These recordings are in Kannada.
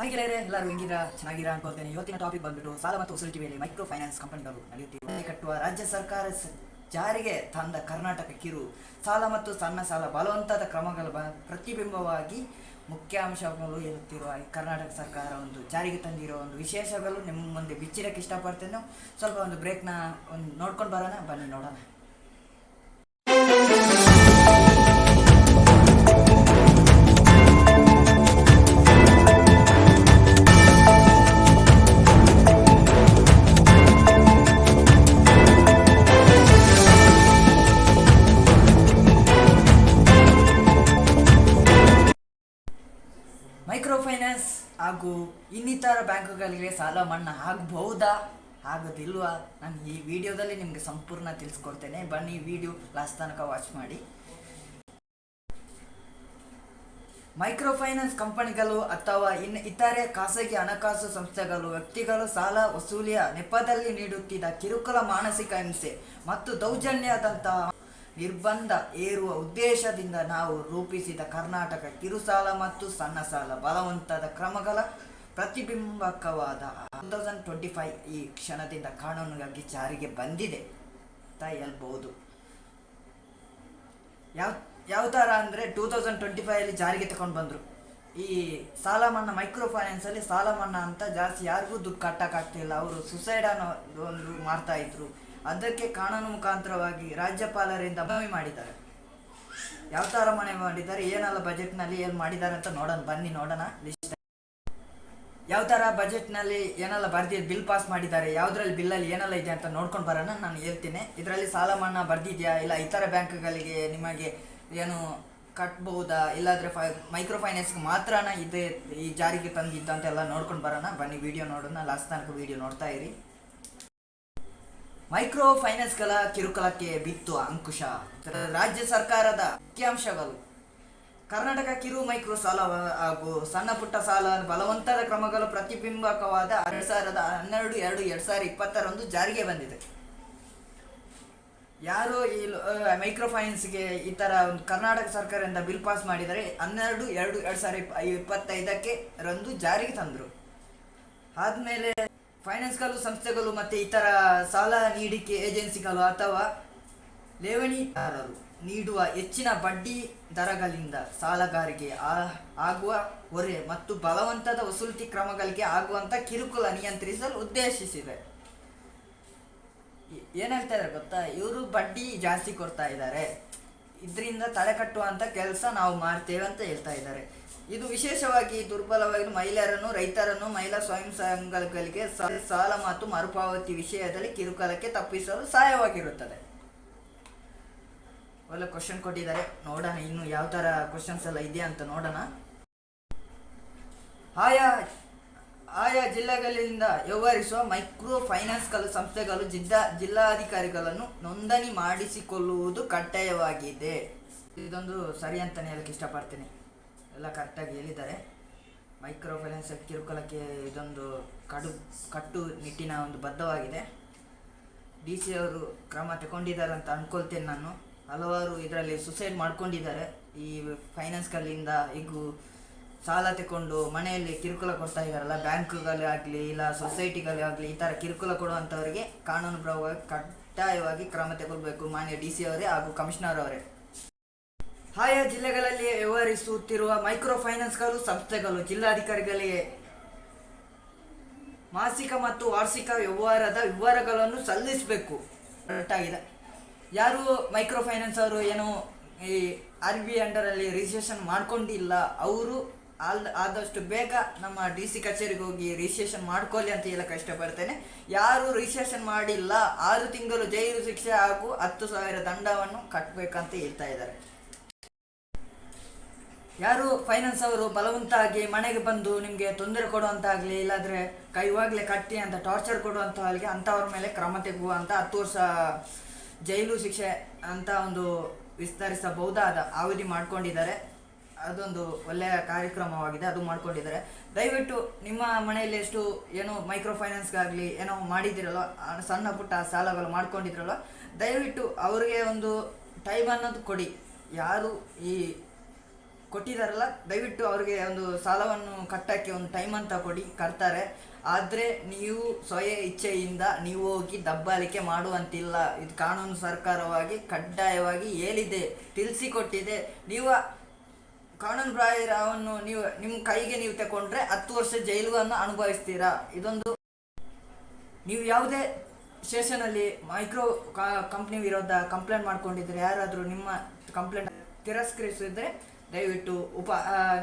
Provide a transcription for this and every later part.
ಹಾಗೆ ಗೆಳೆಯರೆ, ಎಲ್ಲರೂ ಹೆಂಗಿರ ಚೆನ್ನಾಗಿರ ಅನ್ಕೊಳ್ತೇನೆ ಇವತ್ತಿನ ಟಾಪಿಕ್ ಬಂದ್ಬಿಟ್ಟು ಸಾಲ ಮತ್ತು ಉಸುಲ್ ಟಿವಿಯಲ್ಲಿ ಮೈಕ್ರೋ ಫೈನಾನ್ಸ್ ಕಂಪನಿಗಳು ನಡೆಯುತ್ತಿವೆ ಕಟ್ಟುವ ರಾಜ್ಯ ಸರ್ಕಾರ ಜಾರಿಗೆ ತಂದ ಕರ್ನಾಟಕ ಕಿರು. ಸಾಲ ಮತ್ತು ಸಣ್ಣ ಸಾಲ ಬಲವಂತದ ಕ್ರಮಗಳ ಬ- ಪ್ರತಿಬಿಂಬವಾಗಿ ಮುಖ್ಯಾಂಶಗಳು ಇರುತ್ತಿರುವ ಕರ್ನಾಟಕ ಸರ್ಕಾರ ಒಂದು ಜಾರಿಗೆ ತಂದಿರೋ ಒಂದು ವಿಶೇಷಗಳು. ನಿಮ್ಮ ಮುಂದೆ ಬಿಚ್ಚಿರಕ್ಕೆ ಇಷ್ಟಪಡ್ತೇನೆ. ಸ್ವಲ್ಪ ಒಂದು ಬ್ರೇಕ್ನ ಒಂದು ನೋಡ್ಕೊಂಡು ಬರೋಣ. ಬನ್ನಿ ನೋಡೋಣ. ಹಾಗೂ ಇನ್ನಿತರ ಬ್ಯಾಂಕುಗಳಿಗೆ ಸಾಲ ಮನ್ನಾ ಆಗಬಹುದಾ? ಆಗೋದಿಲ್ವಾ? ನಾನು ಈ ವಿಡಿಯೋದಲ್ಲಿ ನಿಮಗೆ ಸಂಪೂರ್ಣ ತಿಳಿಸ್ಕೊಡ್ತೇನೆ. ಬನ್ನಿ ವಿಡಿಯೋ ಲಾಸ್ಟ್ ತನಕ ವಾಚ್ ಮಾಡಿ. ಮೈಕ್ರೋ ಫೈನಾನ್ಸ್ ಕಂಪನಿಗಳು ಅಥವಾ ಇನ್ ಇತರೆ ಖಾಸಗಿ ಹಣಕಾಸು ಸಂಸ್ಥೆಗಳು ವ್ಯಕ್ತಿಗಳು ಸಾಲ ವಸೂಲಿಯ ನೆಪದಲ್ಲಿ ನೀಡುತ್ತಿದ್ದ ಕಿರುಕುಳ ಮಾನಸಿಕ ಹಿಂಸೆ ಮತ್ತು ದೌರ್ಜನ್ಯದಂತಹ ನಿರ್ಬಂಧ ಏರುವ ಉದ್ದೇಶದಿಂದ ನಾವು ರೂಪಿಸಿದ ಕರ್ನಾಟಕ ಕಿರುಸಾಲ ಮತ್ತು ಸಣ್ಣ ಸಾಲ ಬಲವಂತದ ಕ್ರಮಗಳ ಪ್ರತಿಬಿಂಬಕವಾದ ಟೂ ತೌಸಂಡ್ ಟ್ವೆಂಟಿ ಫೈವ್ ಈ ಕ್ಷಣದಿಂದ ಕಾನೂನುಗಾಗಿ ಜಾರಿಗೆ ಬಂದಿದೆ ಅಂತ ಹೇಳ್ಬೋದು. ಯಾವ ಯಾವ ಥರ ಅಂದರೆ ಟೂ ತೌಸಂಡ್ ಟ್ವೆಂಟಿ ಫೈವಲ್ಲಿ ಜಾರಿಗೆ ತಗೊಂಡು ಬಂದರು. ಈ ಸಾಲ ಮನ್ನಾ ಮೈಕ್ರೋ ಫೈನಾನ್ಸಲ್ಲಿ ಸಾಲ ಮನ್ನಾ ಅಂತ ಜಾಸ್ತಿ ಯಾರಿಗೂ ದುಡ್ಡು ಕಟ್ಟೋಕ್ಕಾಗ್ತಿಲ್ಲ. ಅವರು ಸುಸೈಡ್ ಅನ್ನೋ ಒಂದು ಮಾಡ್ತಾ ಇದ್ರು. ಅದಕ್ಕೆ ಕಾನೂನು ಮುಖಾಂತರವಾಗಿ ರಾಜ್ಯಪಾಲರಿಂದ ಮನವಿ ಮಾಡಿದ್ದಾರೆ. ಯಾವ ಥರ ಮನವಿ ಮಾಡಿದ್ದಾರೆ, ಏನೆಲ್ಲ ಬಜೆಟ್ನಲ್ಲಿ ಏನು ಮಾಡಿದ್ದಾರೆ ಅಂತ ನೋಡೋಣ, ಬನ್ನಿ ನೋಡೋಣ ಲಿಸ್ಟ್ ಯಾವ ಥರ ಬಜೆಟ್ನಲ್ಲಿ ಏನೆಲ್ಲ ಬರ್ದಿದ್ದು ಬಿಲ್ ಪಾಸ್ ಮಾಡಿದ್ದಾರೆ, ಯಾವುದ್ರಲ್ಲಿ ಬಿಲ್ಲಲ್ಲಿ ಏನೆಲ್ಲ ಇದೆ ಅಂತ ನೋಡ್ಕೊಂಡು ಬರೋಣ, ನಾನು ಹೇಳ್ತೀನಿ. ಇದರಲ್ಲಿ ಸಾಲ ಮನ್ನಾ ಬರ್ದಿದೆಯಾ, ಇಲ್ಲ ಇತರ ಬ್ಯಾಂಕ್ಗಳಿಗೆ ನಿಮಗೆ ಏನು ಕಟ್ಬಹುದಾ ಇಲ್ಲಾಂದರೆ ಫೈ ಮೈಕ್ರೋ ಫೈನಾನ್ಸ್ಗೆ ಮಾತ್ರನ ಇದೆ, ಈ ಜಾರಿಗೆ ತಂದಿದ್ದು ಅಂತೆಲ್ಲ ನೋಡ್ಕೊಂಡು ಬರೋಣ. ಬನ್ನಿ ವಿಡಿಯೋ ನೋಡೋಣ. ಲಾಸ್ಟ್ ತನಕ ವಿಡಿಯೋ ನೋಡ್ತಾ ಇರಿ. ಮೈಕ್ರೋ ಫೈನಾನ್ಸ್ಗಳ ಕಿರುಕುಳಕ್ಕೆ ಬಿತ್ತು ಅಂಕುಶ. ರಾಜ್ಯ ಸರ್ಕಾರದ ಮುಖ್ಯಾಂಶಗಳು. ಕರ್ನಾಟಕ ಕಿರು ಮೈಕ್ರೋ ಸಾಲ ಹಾಗೂ ಸಣ್ಣ ಪುಟ್ಟ ಸಾಲ ಬಲವಂತದ ಕ್ರಮಗಳು ಪ್ರತಿಬಿಂಬಕವಾದ ಎರಡ್ ಸಾವಿರದ ಹನ್ನೆರಡು, ಎರಡು, ಎರಡ್ ಸಾವಿರದ ಇಪ್ಪತ್ತರಂದು ಜಾರಿಗೆ ಬಂದಿದೆ. ಯಾರು ಈ ಮೈಕ್ರೋ ಫೈನಾನ್ಸ್ಗೆ ಈ ಥರ ಒಂದು ಕರ್ನಾಟಕ ಸರ್ಕಾರದಿಂದ ಬಿಲ್ ಪಾಸ್ ಮಾಡಿದರೆ ಹನ್ನೆರಡು, ಎರಡು ಎರಡು ಸಾವಿರದ ಇಪ್ಪ ಇಪ್ಪತ್ತೈದಕ್ಕೆ ರಂದು ಜಾರಿಗೆ ತಂದರು. ಆದಮೇಲೆ ಫೈನಾನ್ಸ್ಗಳು, ಸಂಸ್ಥೆಗಳು ಮತ್ತು ಇತರ ಸಾಲ ನೀಡಿಕೆ ಏಜೆನ್ಸಿಗಳು ಅಥವಾ ಲೇವಣಿದಾರರು ನೀಡುವ ಹೆಚ್ಚಿನ ಬಡ್ಡಿ ದರಗಳಿಂದ ಸಾಲಗಾರಿಗೆ ಆ- ಆಗುವ ಹೊರೆ ಮತ್ತು ಬಲವಂತದ ವಸೂಲಿತಿ ಕ್ರಮಗಳಿಗೆ ಆಗುವಂಥ ಕಿರುಕುಳ ನಿಯಂತ್ರಿಸಲು ಉದ್ದೇಶಿಸಿದೆ ಏನ್ ಹೇಳ್ತಾ ಗೊತ್ತಾ? ಇವರು ಬಡ್ಡಿ ಜಾಸ್ತಿ ಕೊಡ್ತಾ ಇದ್ದಾರೆ. ಇದರಿಂದ ತಲೆ ಕಟ್ಟುವಂಥ ಕೆಲಸ ನಾವು ಮಾಡ್ತೇವೆ ಅಂತ ಹೇಳ್ತಾ ಇದ್ದಾರೆ. ಇದು ವಿಶೇಷವಾಗಿ ದುರ್ಬಲವಾಗಿ ಮಹಿಳೆಯರನ್ನು, ರೈತರನ್ನು, ಮಹಿಳಾ ಸ್ವಯಂ ಸಂಘಗಳಿಗೆ ಸಾಲ ಮತ್ತು ಮರುಪಾವತಿ ವಿಷಯದಲ್ಲಿ ಕಿರುಕುಳಕ್ಕೆ ತಪ್ಪಿಸಲು ಸಹಾಯವಾಗಿರುತ್ತದೆ. ಒಳ್ಳೆ ಕ್ವಶನ್ ಕೊಟ್ಟಿದ್ದಾರೆ. ನೋಡೋಣ ಇನ್ನು ಯಾವ ಥರ ಕ್ವಶನ್ಸ್ ಎಲ್ಲ ಇದೆ ಅಂತ ನೋಡೋಣ. ಆಯಾ ಆಯಾ ಜಿಲ್ಲೆಗಳಿಂದ ವ್ಯವಹರಿಸುವ ಮೈಕ್ರೋ ಫೈನಾನ್ಸ್ಗಳು ಸಂಸ್ಥೆಗಳು ಜಿಲ್ಲಾ ಜಿಲ್ಲಾಧಿಕಾರಿಗಳನ್ನು ನೋಂದಣಿ ಮಾಡಿಸಿಕೊಳ್ಳುವುದು ಕಡ್ಡಾಯವಾಗಿದೆ. ಇದೊಂದು ಸರಿ ಅಂತಲೇ ಹೇಳಕ್ಕೆ ಇಷ್ಟಪಡ್ತೀನಿ. ಎಲ್ಲ ಕರೆಕ್ಟಾಗಿ ಹೇಳಿದ್ದಾರೆ. ಮೈಕ್ರೋ ಫೈನಾನ್ಸ್ ಕಿರುಕುಲಕ್ಕೆ ಇದೊಂದು ಕಡು, ಕಟ್ಟು ನಿಟ್ಟಿನ ಒಂದು ಬದ್ಧವಾಗಿದೆ. ಡಿ ಸಿ ಅವರು ಕ್ರಮ ತಗೊಂಡಿದ್ದಾರೆ ಅಂತ ಅಂದ್ಕೊಳ್ತೇನೆ ನಾನು. ಹಲವಾರು ಇದರಲ್ಲಿ ಸುಸೈಡ್ ಮಾಡ್ಕೊಂಡಿದ್ದಾರೆ. ಈ ಫೈನಾನ್ಸ್ಗಳಿಂದ ಈಗ ಸಾಲ ತಗೊಂಡು ಮನೆಯಲ್ಲಿ ಕಿರುಕುಳ ಕೊಡ್ತಾ ಇದ್ದಾರಲ್ಲ ಬ್ಯಾಂಕ್ಗಳೇ ಆಗಲಿ ಇಲ್ಲ ಸೊಸೈಟಿಗಳೇ ಆಗಲಿ ಈ ಥರ ಕಿರುಕುಳ ಕೊಡುವಂಥವರಿಗೆ ಕಾನೂನು ಕಡ್ಡಾಯವಾಗಿ ಕ್ರಮ ತಗೊಳ್ಬೇಕು ಮಾನ್ಯ ಡಿ ಸಿ ಅವರೇ ಹಾಗೂ ಕಮಿಷನರ್ ಅವರೇ. ಆಯಾ ಜಿಲ್ಲೆಗಳಲ್ಲಿ ವ್ಯವಹರಿಸುತ್ತಿರುವ ಮೈಕ್ರೋ ಫೈನಾನ್ಸ್ಗಳು ಸಂಸ್ಥೆಗಳು, ಜಿಲ್ಲಾಧಿಕಾರಿಗಳಿಗೆ ಮಾಸಿಕ ಮತ್ತು ವಾರ್ಷಿಕ ವ್ಯವಹಾರದ ವಿವರಗಳನ್ನು ಸಲ್ಲಿಸಬೇಕು. ಆಗಿದೆ ಯಾರು ಮೈಕ್ರೋ ಫೈನಾನ್ಸ್ ಅವರು ಏನು ಈ ಆರ್ ಬಿ ಅಂಡರಲ್ಲಿ ರಿಜಿಸ್ಟ್ರೇಷನ್ ಮಾಡ್ಕೊಂಡಿಲ್ಲ, ಅವರು ಆಲ್, ಆದಷ್ಟು ಬೇಗ ನಮ್ಮ ಡಿ ಸಿ ಕಚೇರಿಗೆ ಹೋಗಿ ರಿಜಿಸ್ಟ್ರೇಷನ್ ಮಾಡ್ಕೊಳ್ಳಿ ಅಂತ ಹೇಳಕ್ಕೆ ಇಷ್ಟಪಡ್ತೇನೆ. ಯಾರು ರಿಜಿಸ್ಟ್ರೇಷನ್ ಮಾಡಿಲ್ಲ, ಆರು ತಿಂಗಳು ಜೈಲು ಶಿಕ್ಷೆ ಹಾಗೂ ಹತ್ತು ಸಾವಿರ ದಂಡವನ್ನು ಕಟ್ಟಬೇಕಂತ ಹೇಳ್ತಾ ಇದ್ದಾರೆ. ಯಾರು ಫೈನಾನ್ಸ್ ಅವರು ಬಲವಂತಾಗಿ ಮನೆಗೆ ಬಂದು ನಿಮಗೆ ತೊಂದರೆ ಕೊಡುವಂತಾಗಲಿ, ಇಲ್ಲಾಂದರೆ ಕೈವಾಗಲೇ ಕಟ್ಟಿ ಅಂತ ಟಾರ್ಚರ್ ಕೊಡುವಂಥವ್ರಿಗೆ ಅಂಥವ್ರ ಮೇಲೆ ಕ್ರಮ ಅಂತ ಹತ್ತು ವರ್ಷ ಜೈಲು ಶಿಕ್ಷೆ ಅಂತ ಒಂದು ವಿಸ್ತರಿಸಬಹುದಾದ ಅವಧಿ ಮಾಡ್ಕೊಂಡಿದ್ದಾರೆ. ಅದೊಂದು ಒಳ್ಳೆಯ ಕಾರ್ಯಕ್ರಮವಾಗಿದೆ, ಅದು ಮಾಡ್ಕೊಂಡಿದ್ದಾರೆ. ದಯವಿಟ್ಟು ನಿಮ್ಮ ಮನೆಯಲ್ಲಿ ಎಷ್ಟು ಏನೋ ಮೈಕ್ರೋ ಫೈನಾನ್ಸ್ಗಾಗಲಿ ಏನೋ ಮಾಡಿದಿರಲ್ಲ ಸಣ್ಣ ಪುಟ್ಟ ಸಾಲಗಳು ಮಾಡ್ಕೊಂಡಿದ್ರಲ್ಲ, ದಯವಿಟ್ಟು ಅವರಿಗೆ ಒಂದು ಟೈಮ್ ಅನ್ನೋದು ಕೊಡಿ. ಯಾರು ಈ ಕೊಟ್ಟಿದ್ದಾರಲ್ಲ ದಯವಿಟ್ಟು ಅವ್ರಿಗೆ ಒಂದು ಸಾಲವನ್ನು ಕಟ್ಟೋಕ್ಕೆ ಒಂದು ಟೈಮ್ ಅಂತ ಕೊಡಿ, ಕಟ್ತಾರೆ. ಆದರೆ ನೀವು ಸ್ವಯ ಇಚ್ಛೆಯಿಂದ ನೀವು ಹೋಗಿ ದಬ್ಬಾಳಿಕೆ ಮಾಡುವಂತಿಲ್ಲ. ಇದು ಕಾನೂನು ಸರ್ಕಾರವಾಗಿ ಕಡ್ಡಾಯವಾಗಿ ಹೇಳಿದೆ, ತಿಳಿಸಿಕೊಟ್ಟಿದೆ. ನೀವು ಕಾನೂನು ಪ್ರಾಯವನ್ನು ನೀವು, ನಿಮ್ಮ ಕೈಗೆ ನೀವು ತಗೊಂಡ್ರೆ ಹತ್ತು ವರ್ಷ ಜೈಲುವನ್ನು ಅನುಭವಿಸ್ತೀರಾ? ಇದೊಂದು ನೀವು ಯಾವುದೇ ಸ್ಟೇಷನಲ್ಲಿ ಮೈಕ್ರೋ ಕಂಪ್ನಿ ವಿರುದ್ಧ ಕಂಪ್ಲೇಂಟ್ ಮಾಡ್ಕೊಂಡಿದ್ರೆ ಯಾರಾದರೂ ನಿಮ್ಮ ಕಂಪ್ಲೇಂಟ್ ತಿರಸ್ಕರಿಸಿದ್ರೆ ದಯವಿಟ್ಟು ಉಪ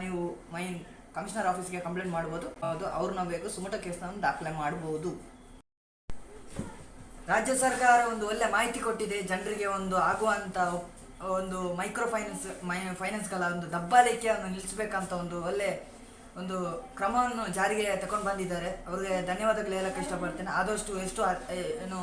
ನೀವು ಮೈನ್ ಕಮಿಷನರ್ ಆಫೀಸ್ಗೆ ಕಂಪ್ಲೇಂಟ್ ಮಾಡ್ಬೋದು. ಅದು ಅವ್ರನ್ನ ಬೇಕು. ಸುಮಟ ಕೇಸನ್ನು ದಾಖಲೆ ಮಾಡ್ಬೋದು. ರಾಜ್ಯ ಸರ್ಕಾರ ಒಂದು ಒಳ್ಳೆ ಮಾಹಿತಿ ಕೊಟ್ಟಿದೆ. ಜನರಿಗೆ ಒಂದು ಆಗುವಂತ ಒಂದು ಮೈಕ್ರೋ ಫೈನಾನ್ಸ್ ಮೈ, ಫೈನಾನ್ಸ್ಗಳ ಒಂದು ದಬ್ಬಾಳಿಕೆಯನ್ನು ನಿಲ್ಲಿಸಬೇಕಂತ ಒಂದು ಒಳ್ಳೆ ಒಂದು ಕ್ರಮವನ್ನು ಜಾರಿಗೆ ತಗೊಂಡು ಬಂದಿದ್ದಾರೆ. ಅವರಿಗೆ ಧನ್ಯವಾದಗಳು ಹೇಳಕ್ಕೆ ಇಷ್ಟಪಡ್ತೇನೆ. ಆದಷ್ಟು ಎಷ್ಟು ಏನು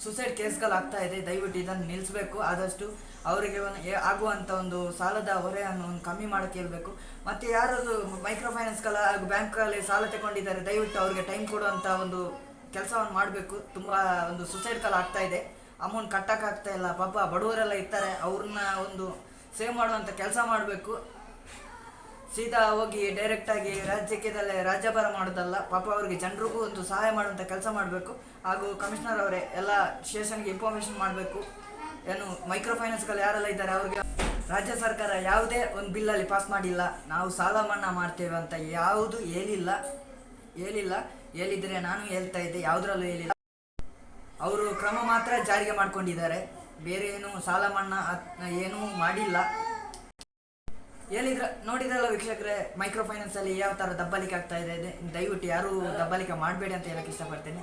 ಸುಸೈಡ್ ಕೇಸ್ಗಳು ಆಗ್ತಾ ಇದೆ, ದಯವಿಟ್ಟು ಇದನ್ನು ನಿಲ್ಲಿಸಬೇಕು. ಆದಷ್ಟು ಅವರಿಗೆ ಆಗುವಂಥ ಒಂದು ಸಾಲದ ಹೊರೆಯನ್ನು ಒಂದು ಕಮ್ಮಿ ಮಾಡೋಕ್ಕೆ ಹೇಳಬೇಕು. ಮತ್ತು ಯಾರಾದರೂ ಮೈಕ್ರೋ ಫೈನಾನ್ಸ್ಗಳ ಹಾಗೂ ಬ್ಯಾಂಕಲ್ಲಿ ಸಾಲ ತಗೊಂಡಿದ್ದಾರೆ, ದಯವಿಟ್ಟು ಅವರಿಗೆ ಟೈಮ್ ಕೊಡುವಂಥ ಒಂದು ಕೆಲಸವನ್ನು ಮಾಡಬೇಕು. ತುಂಬ ಒಂದು ಸುಸೈಡ್ ಕಾಲ್ ಆಗ್ತಾ ಇದೆ. ಅಮೌಂಟ್ ಕಟ್ಟೋಕ್ಕಾಗ್ತಾ ಇಲ್ಲ. ಪಾಪ ಬಡವರೆಲ್ಲ ಇರ್ತಾರೆ. ಅವ್ರನ್ನ ಒಂದು ಸೇವ್ ಮಾಡುವಂಥ ಕೆಲಸ ಮಾಡಬೇಕು. ಸೀದಾ ಹೋಗಿ ಡೈರೆಕ್ಟಾಗಿ ರಾಜ್ಯಕ್ಕೆ ರಾಜ್ಯಭಾರ ಮಾಡೋದಲ್ಲ, ಪಾಪ ಅವರಿಗೆ ಜನರಿಗೂ ಒಂದು ಸಹಾಯ ಮಾಡುವಂಥ ಕೆಲಸ ಮಾಡಬೇಕು. ಹಾಗೂ ಕಮಿಷನರ್ ಅವರೇ ಎಲ್ಲ ಸ್ಟೇಷನ್ಗೆ ಇನ್ಫಾರ್ಮೇಷನ್ ಮಾಡಬೇಕು. ಏನು ಮೈಕ್ರೋ ಫೈನಾನ್ಸ್ಗಳು ಯಾರೆಲ್ಲ ಇದ್ದಾರೆ ಅವ್ರಿಗೆ ರಾಜ್ಯ ಸರ್ಕಾರ ಯಾವುದೇ ಒಂದು ಬಿಲ್ಲಲ್ಲಿ ಪಾಸ್ ಮಾಡಿಲ್ಲ. ನಾವು ಸಾಲ ಮನ್ನಾ ಮಾಡ್ತೇವೆ ಅಂತ ಯಾವುದು ಹೇಳಿಲ್ಲ. ಹೇಳಿಲ್ಲ. ಹೇಳಿದರೆ ನಾನು ಹೇಳ್ತಾ ಇದ್ದೆ, ಯಾವುದರಲ್ಲೂ ಹೇಳಿಲ್ಲ. ಅವರು ಕ್ರಮ ಮಾತ್ರ ಜಾರಿಗೆ ಮಾಡ್ಕೊಂಡಿದ್ದಾರೆ. ಬೇರೆ ಏನು ಸಾಲ ಮನ್ನಾ ಏನೂ ಮಾಡಿಲ್ಲ. ಹೇಳಿದ್ರ, ನೋಡಿದ್ರಲ್ಲ ವೀಕ್ಷಕರೇ ಮೈಕ್ರೋ ಫೈನಾನ್ಸ್ ಅಲ್ಲಿ ಯಾವ ತರ ದಬ್ಬಾಳಿಕೆ ಆಗ್ತಾ ಇದೆ. ದಯವಿಟ್ಟು ಯಾರು ದಬ್ಬಾಳಿಕೆ ಮಾಡಬೇಡಿ ಅಂತ ಹೇಳಕ್ ಇಷ್ಟಪಡ್ತೇನೆ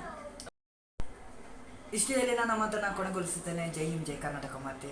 ಇಷ್ಟೇ ಹೇಳಿ ನಾನು ಮಾತನ್ನ ಕೊನೆಗೊಳಿಸುತ್ತೇನೆ ಜೈ ಹಿಂ ಜೈ ಕರ್ನಾಟಕ ಮಾತೆ